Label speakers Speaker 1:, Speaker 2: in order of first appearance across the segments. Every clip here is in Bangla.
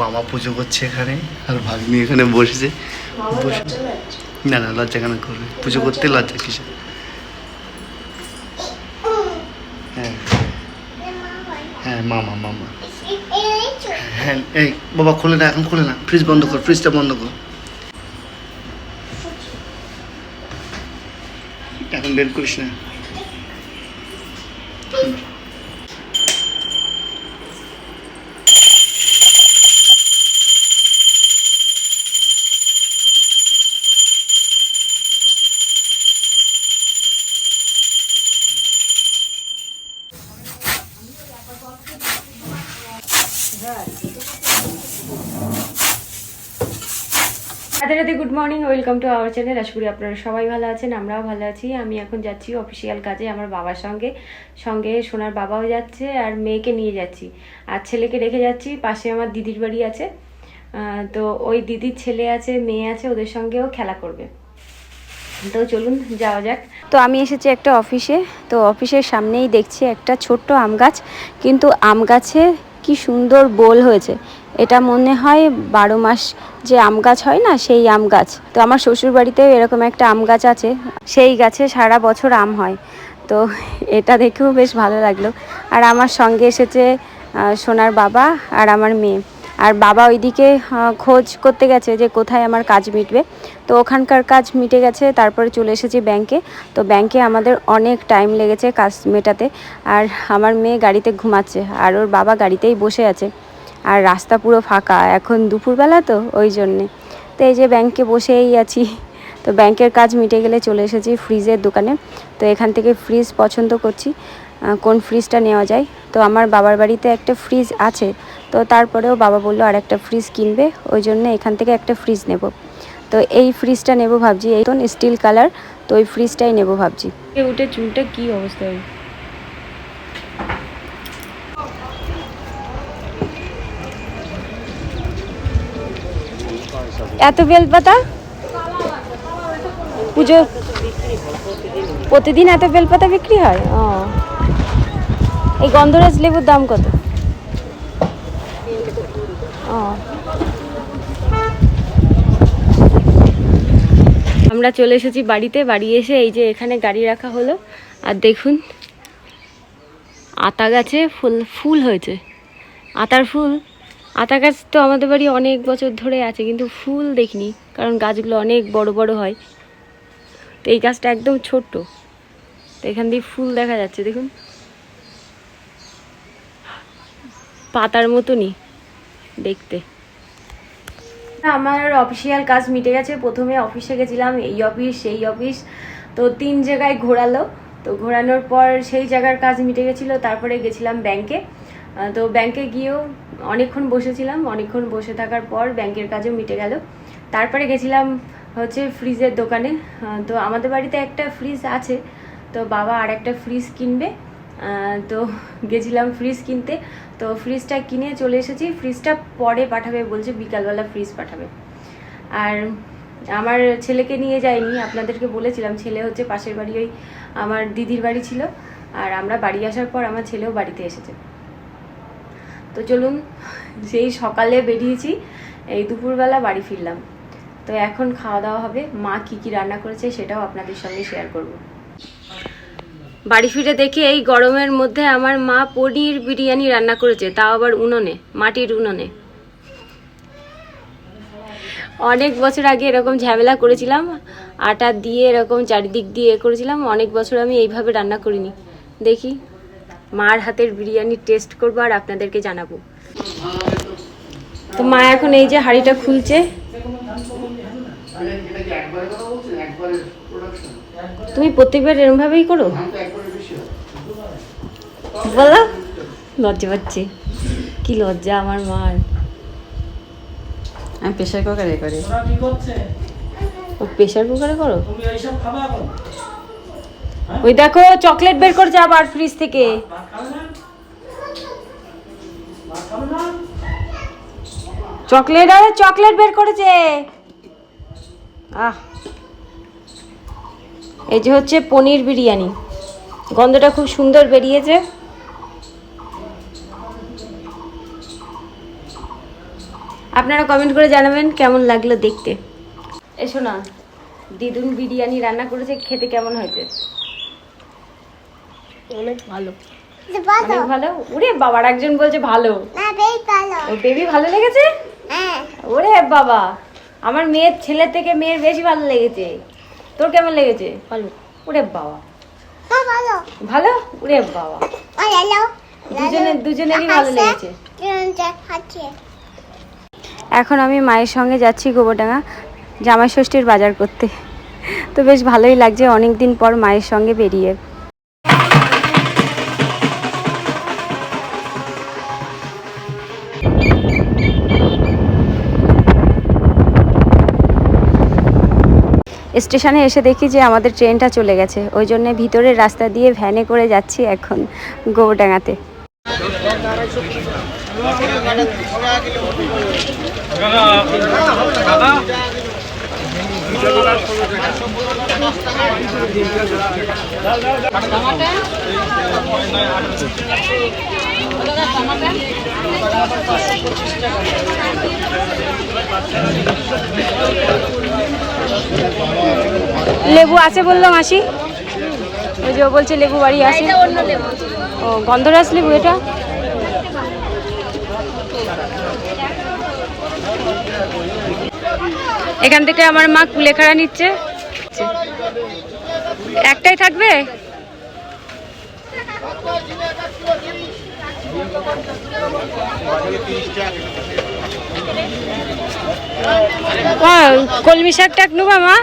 Speaker 1: মামা পুজো করছে এখানে। আর ভাগ্নি এখানে বসেছে। বসে না না লজ্জা কেন করবে? পুজো করতে লজ্জা কিসে হ্যাঁ। হ্যাঁ মামা মামা। হ্যাঁ এই বাবা খুলে না এখন খুলে না। ফ্রিজ বন্ধ কর ফ্রিজটা বন্ধ কর। এখন বের করিস না।
Speaker 2: রাতে good morning welcome to our channel আশা করি আপনারা সবাই ভালো আছেন, আমরাও ভালো আছি। আমি এখন যাচ্ছি অফিসিয়াল কাজে আমার বাবার সঙ্গে। সঙ্গে সোনার বাবাও যাচ্ছে আর মেয়েকে নিয়ে যাচ্ছি। আর ছেলেকে রেখে যাচ্ছি, পাশে আমার দিদির বাড়ি আছে। তো ওই দিদির ছেলে আছে, মেয়ে আছে, ওদের সঙ্গেও খেলা করবে। তো চলুন, যাওয়া যাক।
Speaker 3: তো আমি এসেছি একটা অফিসে তো অফিসের সামনেই দেখছি একটা ছোট্ট আম গাছ। কিন্তু আম গাছে কি সুন্দর বোল হয়েছে। এটা মনে হয় বারো মাস যে আম গাছ হয় না, সেই আম গাছ। তো আমার শ্বশুর বাড়িতেও এরকম একটা আম গাছ আছে, সেই গাছে সারা বছর আম হয়। তো এটা দেখেও বেশ ভালো লাগল। আর আমার সঙ্গে এসেছে সোনার বাবা আর আমার মেয়ে। আর বাবা ওইদিকে খোঁজ করতে গেছে যে কোথায় আমার কাজ মিটবে। তো ওখানকার কাজ মিটে গেছে, তারপরে চলে এসেছি ব্যাংকে। তো ব্যাংকে আমাদের অনেক টাইম লেগেছে কাজ মেটাতে। আর আমার মেয়ে গাড়িতে ঘুমাচ্ছে, আর ওর বাবা গাড়িতেই বসে আছে। আর রাস্তা পুরো ফাঁকা, এখন দুপুরবেলা তো, ওই জন্যে। তো এই যে ব্যাংকে বসেই আছি। তো ব্যাংকের কাজ মিটে গেলে চলে এসেছি ফ্রিজের দোকানে। তো এখান থেকে ফ্রিজ পছন্দ করছি। কোন ফ্রিজটা নেওয়া যায়। তো আমার বাবার বাড়িতে একটা ফ্রিজ আছে। তো তারপরেও বাবা বলল আর একটা ফ্রিজ কিনবে ওই জন্য এখান থেকে একটা ফ্রিজ নেব। তো এই ফ্রিজটা নেব ভাবছি এই তো স্টিল কালার তো ওই ফ্রিজটাই নেব ভাবছি।
Speaker 2: উঠে চুলটা কি অবস্থা? হবে
Speaker 3: এত বেলপাতা? পুজো প্রতিদিন এত বেলপাতা বিক্রি হয়? ও। এই গন্ধরাজ লেবুর দাম কত? ও।
Speaker 2: আমরা চলে এসেছি বাড়িতে, বাড়ি এসে এই যে এখানে গাড়ি রাখা হলো। আর দেখুন, আতা গাছে ফুল ফুল হয়েছে। আতার ফুল, আতা গাছ তো আমাদের বাড়ি অনেক বছর ধরে আছে, কিন্তু ফুল দেখিনি, কারণ গাছগুলো অনেক বড় বড় হয়। তো এই গাছটা একদম ছোট্ট। তো এখান দিয়ে ফুল দেখা যাচ্ছে, দেখুন। পাতার মতনই দেখতে। আমার অফিসিয়াল কাজ মিটে গেছে। প্রথমে অফিসে গেছিলাম, এই অফিস সেই অফিস তো তিন জায়গায় ঘোরালো। তো ঘোরানোর পর সেই জায়গার কাজ মিটে গেছিল। তারপরে গেছিলাম ব্যাংকে তো ব্যাংকে গিয়েও অনেকক্ষণ বসেছিলাম। অনেকক্ষণ বসে থাকার পর ব্যাংকের কাজও মিটে গেল। তারপরে গেছিলাম হচ্ছে ফ্রিজের দোকানে। তো আমাদের বাড়িতে একটা ফ্রিজ আছে। তো বাবা আর একটা ফ্রিজ কিনবে তো গেছিলাম ফ্রিজ কিনতে। তো ফ্রিজটা কিনে চলে এসেছি। ফ্রিজটা পরে পাঠাবে বলছে, বিকালবেলা ফ্রিজ পাঠাবে। আর আমার ছেলেকে নিয়ে যাইনি, আপনাদেরকে বলেছিলাম, ছেলে হচ্ছে পাশের বাড়ি, ওই আমার দিদির বাড়ি ছিল। আর আমরা বাড়ি আসার পর আমার ছেলেও বাড়িতে এসেছে। তো চলুন সেই সকালে বেরিয়েছি, এই দুপুরবেলা বাড়ি ফিরলাম। তো এখন খাওয়া দাওয়া হবে, মা কি কি রান্না করেছে সেটাও আপনাদের সঙ্গে শেয়ার করব। বাড়ি ফিরে দেখে এই গরমের মধ্যে আমার মা পনির বিরিয়ানি রান্না করেছে, তাও আবার উনুনে, মাটির উনুনে। অনেক বছর আগে এরকম ঝামেলা করেছিলাম, আটা দিয়ে এরকম চারিদিক দিয়ে এ করেছিলাম, অনেক বছর আমি এইভাবে রান্না করিনি। দেখি, মার হাতের বিরিয়ানি টেস্ট করব আর আপনাদেরকে জানাব। তো মা এখন এই যে হাঁড়িটা খুলছে। তুমি প্রত্যেকবার এরমভাবেই করো? বলো। লজ্জা পাচ্ছে। কি লজ্জা আমার মার।
Speaker 4: আমি প্রেশার কুকারে করি।
Speaker 2: ও প্রেশার কুকারে করো?
Speaker 5: এখন?
Speaker 2: ওই দেখো চকলেট বের করছে আবার ফ্রিজ থেকে। চকলেট আরে চকলেট বের করেছে। আহ। এই যে হচ্ছে পনির বিরিয়ানি। গন্ধটা খুব সুন্দর বেরিয়েছে।
Speaker 6: আপনারা কমেন্ট করে জানাবেন কেমন লাগল দেখতে। এসো না দিদুন বিরিয়ানি রান্না করেছে খেতে কেমন হয়েছে?
Speaker 4: অনেক ভালো।
Speaker 6: অনেক ভালো? ওরে বাবার একজন বলছে ভালো। ও বেবি ভালো। লেগেছে? ওরে বাবা আমার মেয়ের ছেলে থেকে মেয়ের বেশি ভালো লেগেছে। তোর কেমন লেগেছে?
Speaker 4: ভালো।
Speaker 6: ওরে বাবা। ভালো। ওরে বাবা। দুজনে দুজনেরই ভালো লেগেছে।
Speaker 2: এখন আমি মায়ের সঙ্গে যাচ্ছি গোবরডাঙ্গা জামাই ষষ্ঠীর বাজার করতে। তো বেশ ভালোই লাগছে অনেক দিন পর মায়ের সঙ্গে বেরিয়ে। স্টেশনে এসে দেখি যে আমাদের ট্রেনটা চলে গেছে। ওই জন্য ভিতরের রাস্তা দিয়ে ভ্যানে করে যাচ্ছি এখন গোবরডাঙ্গাতে। লেবু আছে বলল মাসি? ওই যে বলছে লেবু বাড়ি আছে। ও গন্ধরাজ লেবু এটা? এখান থেকে আমার মা কুলেখাড়া নিচ্ছে। একটাই থাকবে? কলমি শাক টাক নেবা মা?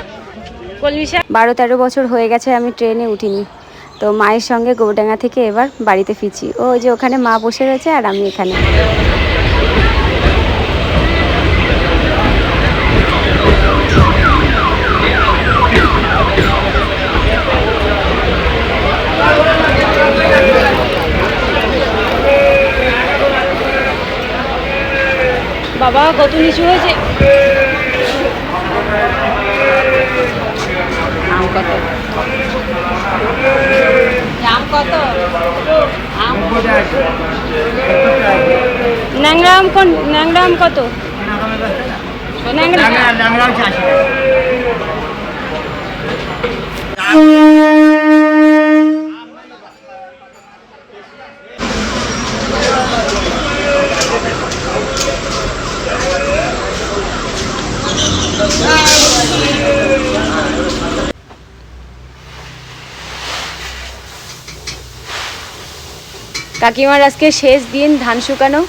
Speaker 2: কলমি শাক বারো তেরো বছর হয়ে গেছে আমি ট্রেনে উঠিনি। তো মায়ের সঙ্গে গৌডাঙ্গা থেকে এবার বাড়িতে ফিরছি। ও যে ওখানে মা বসে রয়েছে আর আমি এখানে বাবা কত নিচু হয়েছে? আম কত? আম কত? আম ন্যাংরা আম কোন ন্যাংরা আম কত? ন্যাংরা কাকিমার আজকে শেষ দিন ধান শুকানো।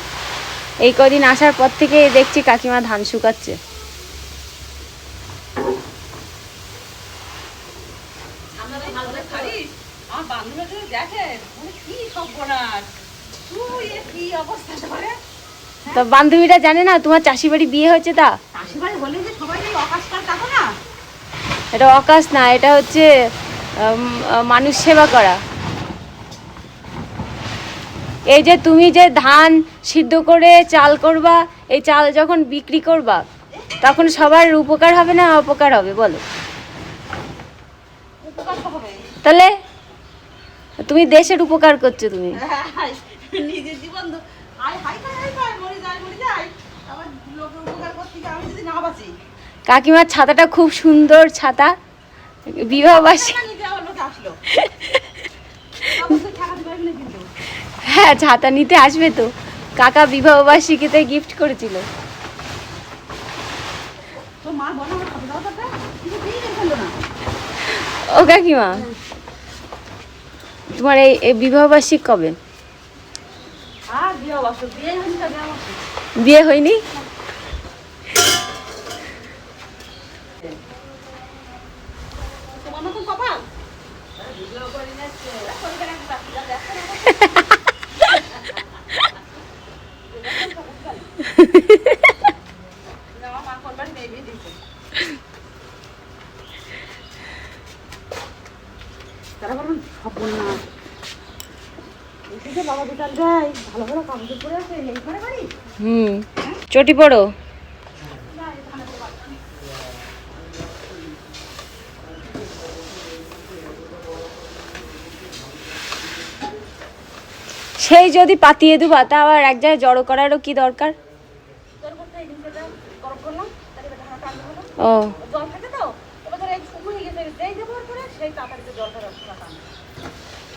Speaker 2: এই কদিন আসার পর থেকে দেখছি কাকিমা ধান শুকাচ্ছে। তো বান্ধবীরা জানে না তোমার চাষি বাড়ি বিয়ে হয়েছে তা? এটা অকাশ না এটা হচ্ছে মানুষ সেবা করা। এই যে তুমি যে ধান সিদ্ধ করে চাল করবা এই চাল যখন বিক্রি করবা তখন সবার উপকার হবে না অপকার হবে বলো? তাহলে তুমি দেশের উপকার করছ তুমি।
Speaker 4: নিজের জীবন
Speaker 6: কাকিমার ছাতাটা খুব সুন্দর ছাতা। বিবাহবাসী
Speaker 4: টাকা নিতে আবার লোকে আসলো অবশ্যই টাকা দিতে পারবি না কিন্তু
Speaker 6: হ্যাঁ ছাতা নিতে আসবে তো। কাকা বিবাহবার্ষিকীতে গিফট করেছিল। ও কাকিমা তোমার এই বিবাহবার্ষিক কবে?
Speaker 4: বিয়ে হয়নি তো বিয়ে অবশ্য
Speaker 6: বিয়ে হয়নি
Speaker 4: তোমার মতন কপাল আমার মা কোন বাড়ি মেয়ে বিয়ে দিয়েছে তারা বাবা ভালো ভালো কাগজ আছে বাড়ি?
Speaker 6: হুম চটি পড়ো। সেই যদি পাতিয়ে দেবা তা আবার এক জায়গায় জড়ো করারও কি দরকার?
Speaker 4: তোর কোথায় নিচেটা গরম করলাম তাহলে এবার ঢাকা টানতে হলো
Speaker 2: ও
Speaker 4: জল থাকে তো এবার ধরো এই শুকনো গেছে যেই দেওয়ার তাড়াতাড়ি জলটা রসটা টান।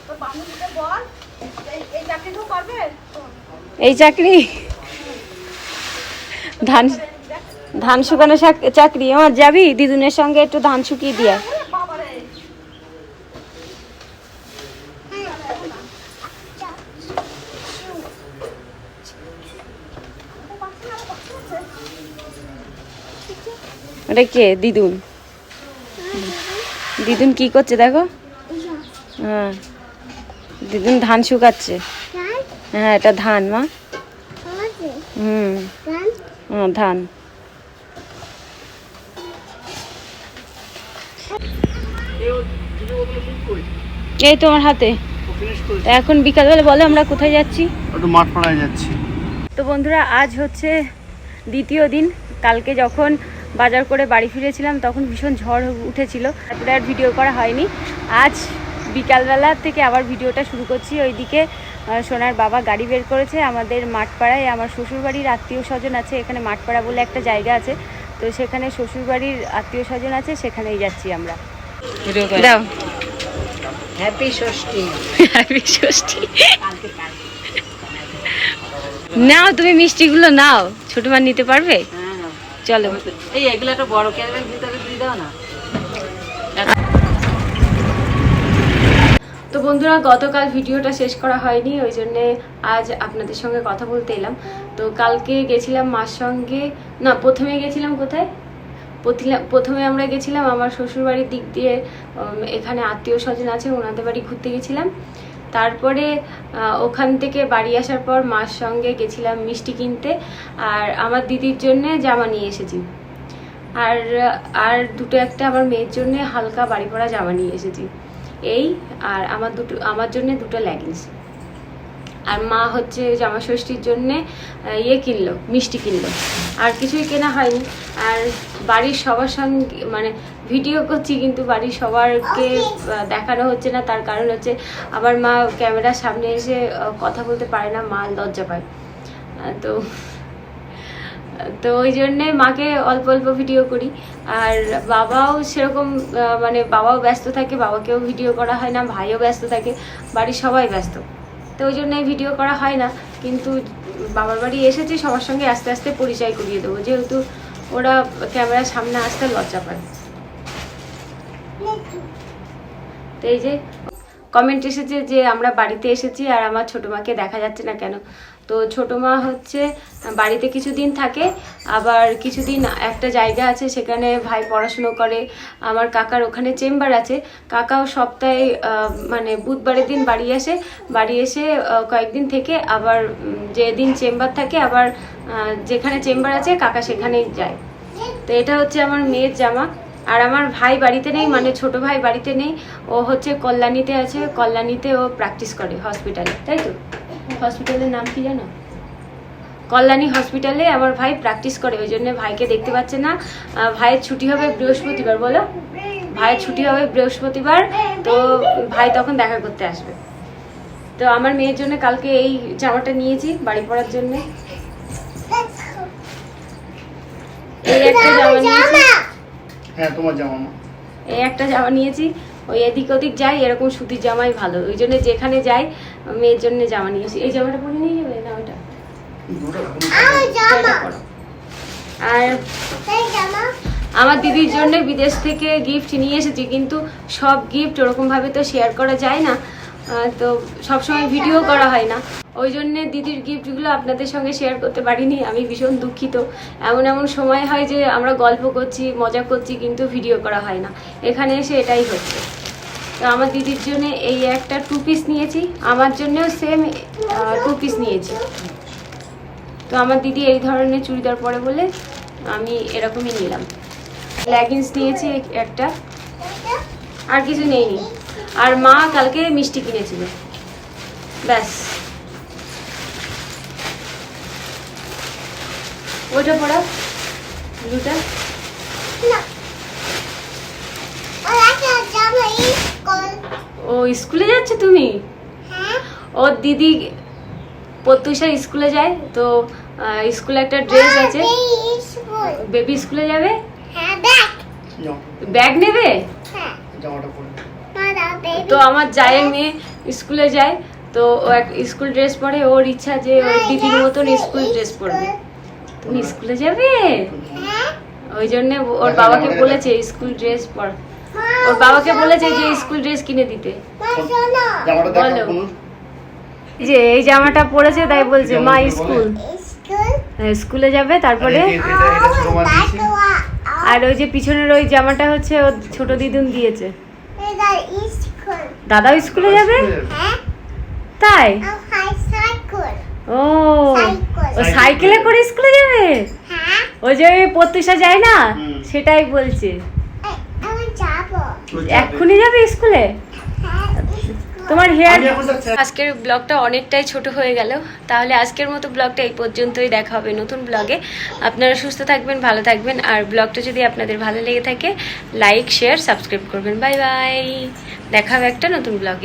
Speaker 4: তোর বান্ধবীকে বল এই- এই চাকরিটাও পারবে
Speaker 2: এই চাকরি? ধান ধান শুকানো চাকরি। আমার যাবি? দিদুনের সঙ্গে একটু ধান শুকিয়ে দিয়ে ওটা কে? দিদুন। দিদুন কি করছে দেখো? হ্যাঁ। দিদুন ধান শুকাচ্ছে। হ্যাঁ এটা ধান মা। হুম। হ্যাঁ ধান। এই তোমার হাতে। এখন বিকালবেলা বলো আমরা কোথায় যাচ্ছি?
Speaker 1: একটু মাঠ যাচ্ছি।
Speaker 2: তো বন্ধুরা আজ হচ্ছে দ্বিতীয় দিন। কালকে যখন বাজার করে বাড়ি ফিরেছিলাম তখন ভীষণ ঝড় উঠেছিল। তারপরে আর ভিডিও করা হয়নি। আজ বিকালবেলা থেকে আবার ভিডিওটা শুরু করছি। ওইদিকে সোনার বাবা গাড়ি বের করেছে। আমাদের মাঠপাড়ায় আমার শ্বশুরবাড়ির আত্মীয় স্বজন আছে। এখানে মাঠপাড়া বলে একটা জায়গা আছে। তো সেখানে শ্বশুরবাড়ির আত্মীয় স্বজন আছে। সেখানেই যাচ্ছি আমরা। দাও।
Speaker 7: হ্যাপি ষষ্ঠী।
Speaker 2: হ্যাপি ষষ্ঠী। নাও তুমি মিষ্টিগুলো নাও। ছোট মা নিতে পারবে? চলো।
Speaker 7: এই, এগুলো একটা বড় ক্যারেমের ভিতরে দিয়ে দাও না।
Speaker 2: তো বন্ধুরা, গতকাল ভিডিওটা শেষ করা হয়নি, ওই জন্যে আজ আপনাদের সঙ্গে কথা বলতে এলাম। তো কালকে গেছিলাম মার সঙ্গে, না, প্রথমে গেছিলাম কোথায়? প্রথমে আমরা গেছিলাম আমার শ্বশুরবাড়ির দিক দিয়ে এখানে আত্মীয় স্বজন আছে, ওনাদের বাড়ি ঘুরতে গেছিলাম। তারপরে ওখান থেকে বাড়ি আসার পর মার সঙ্গে গেছিলাম মিষ্টি কিনতে, আর আমার দিদির জন্যে জামা নিয়ে এসেছি। আর আর দুটো একটা আমার মেয়ের জন্যে হালকা বাড়ি পড়া জামা নিয়ে এসেছি। এই আর আমার দুটো, আমার জন্যে দুটো লেগিংস আর মা হচ্ছে জামা ষষ্ঠীর জন্যে ইয়ে কিনলো, মিষ্টি কিনলো। আর কিছুই কেনা হয়নি। আর বাড়ির সবার সঙ্গে মানে ভিডিও করছি, কিন্তু বাড়ির সবারকে দেখানো হচ্ছে না। তার কারণ হচ্ছে আমার মা ক্যামেরার সামনে এসে কথা বলতে পারে না, মা লজ্জা পায়। তো তো ওই জন্যে মাকে অল্প অল্প ভিডিও করি। আর বাবাও সেরকম মানে বাবাও ব্যস্ত থাকে, বাবাকেও ভিডিও করা হয় না, ভাইও ব্যস্ত থাকে, বাড়ির সবাই ব্যস্ত। তো ওই জন্য ভিডিও করা হয় না। কিন্তু বাবার বাড়ি এসেছে, সবার সঙ্গে আস্তে আস্তে পরিচয় করিয়ে দেবো। যেহেতু ওরা ক্যামেরার সামনে আসতে লজ্জা পায়। তো এই যে কমেন্ট এসেছে যে আমরা বাড়িতে এসেছি আর আমার ছোটো মাকে দেখা যাচ্ছে না কেন? তো ছোটো মা হচ্ছে, বাড়িতে কিছুদিন থাকে, আবার কিছুদিন একটা জায়গা আছে সেখানে ভাই পড়াশুনো করে, আমার কাকার ওখানে চেম্বার আছে, কাকাও সপ্তাহে মানে বুধবারের দিন বাড়ি আসে, বাড়ি এসে কয়েকদিন থেকে আবার যেদিন চেম্বার থাকে আবার যেখানে চেম্বার আছে কাকা সেখানেই যায়। তো এটা হচ্ছে আমার মেয়ের জামা, আর আমার ভাই বাড়িতে নেই মানে ছোট ভাই বাড়িতে নেই, ও হচ্ছে কল্যাণীতে আছে, কল্যাণীতে ও প্র্যাকটিস করে হসপিটালে তাই তো? হসপিটালের নাম কি জানো? কল্যাণী হসপিটালে আমার ভাই প্র্যাকটিস করে ওই জন্য ভাইকে দেখতে পাচ্ছে না। ভাইয়ের ছুটি হবে বৃহস্পতিবার বলো? ভাইয়ের ছুটি হবে বৃহস্পতিবার তো ভাই তখন দেখা করতে আসবে। তো আমার মেয়ের জন্য কালকে এই জামাটা নিয়েছি বাড়ি পড়ার জন্য। এই একটা জামা নিয়েছি।
Speaker 1: হ্যাঁ তোমার জামা।
Speaker 2: এই একটা জামা নিয়েছি। ওই এদিক ওদিক যাই এরকম সুতির জামাই ভালো। ওই জন্য যেখানে যাই মেয়ের জন্য জামা নিয়ে আসি। এই জামাটা পরে নিয়ে যাবে? না ওটা আর আমার দিদির জন্য বিদেশ থেকে গিফট নিয়ে এসেছি কিন্তু সব গিফট ওরকমভাবে তো শেয়ার করা যায় না। তো সবসময় ভিডিও করা হয় না। ওই জন্যে দিদির গিফটগুলো আপনাদের সঙ্গে শেয়ার করতে পারিনি, আমি ভীষণ দুঃখিত। এমন এমন সময় হয় যে আমরা গল্প করছি, মজা করছি, কিন্তু ভিডিও করা হয় না। এখানে এসে এটাই হচ্ছে। তো আমার দিদির জন্য এই একটা টু পিস নিয়েছি, আমার জন্যেও সেম টু পিস নিয়েছি। তো আমার দিদি এই ধরনের চুড়িদার পরে বলে আমি এরকমই নিলাম। লেগিংস নিয়েছি একটা, আর কিছু নেইনি। আর মা কালকে মিষ্টি কিনেছিল। ব্যাস। ওইটা পড়া ব্লুটা ও স্কুলে যাচ্ছে তুমি? ওর দিদি প্রত্যুষা স্কুলে যায় তো স্কুলে একটা ড্রেস আছে। বেবি স্কুলে যাবে? ব্যাগ। নেবে?
Speaker 1: জামাটা পরে।
Speaker 2: তো আমার জায়ের মেয়ে স্কুলে যায় তো ও এক স্কুল ড্রেস পরে ওর ইচ্ছা যে ওর দিদির মতন স্কুল ড্রেস পরবে। তুমি স্কুলে যাবে? ওই জন্যে ওর বাবাকে বলেছে স্কুল ড্রেস পর। ওর বাবাকে বলেছে যে স্কুল ড্রেস কিনে দিতে। বলো। যে এই জামাটা পরেছে তাই বলছে মা স্কুল। হ্যাঁ, স্কুলে যাবে তারপরে আর ওই যে পিছনের ওই জামাটা হচ্ছে ওর ছোট দিদুন দিয়েছে। দাদাও স্কুলে যাবে? তাই? ও ও সাইকেলে করে স্কুলে যাবে? ওই যে ওই প্রত্যুষা যায় না? সেটাই বলছে। এক্ষুনি যাবে স্কুলে? তোমার হেয়ার। আজকের ব্লগটা অনেকটাই ছোট হয়ে গেল। তাহলে আজকের মতো ব্লগটা এই পর্যন্তই দেখা হবে নতুন ব্লগে আপনারা সুস্থ থাকবেন ভালো থাকবেন। আর ব্লগটা যদি আপনাদের ভালো লেগে থাকে লাইক শেয়ার সাবস্ক্রাইব করবেন। বাই বাই দেখা হবে একটা নতুন ব্লগে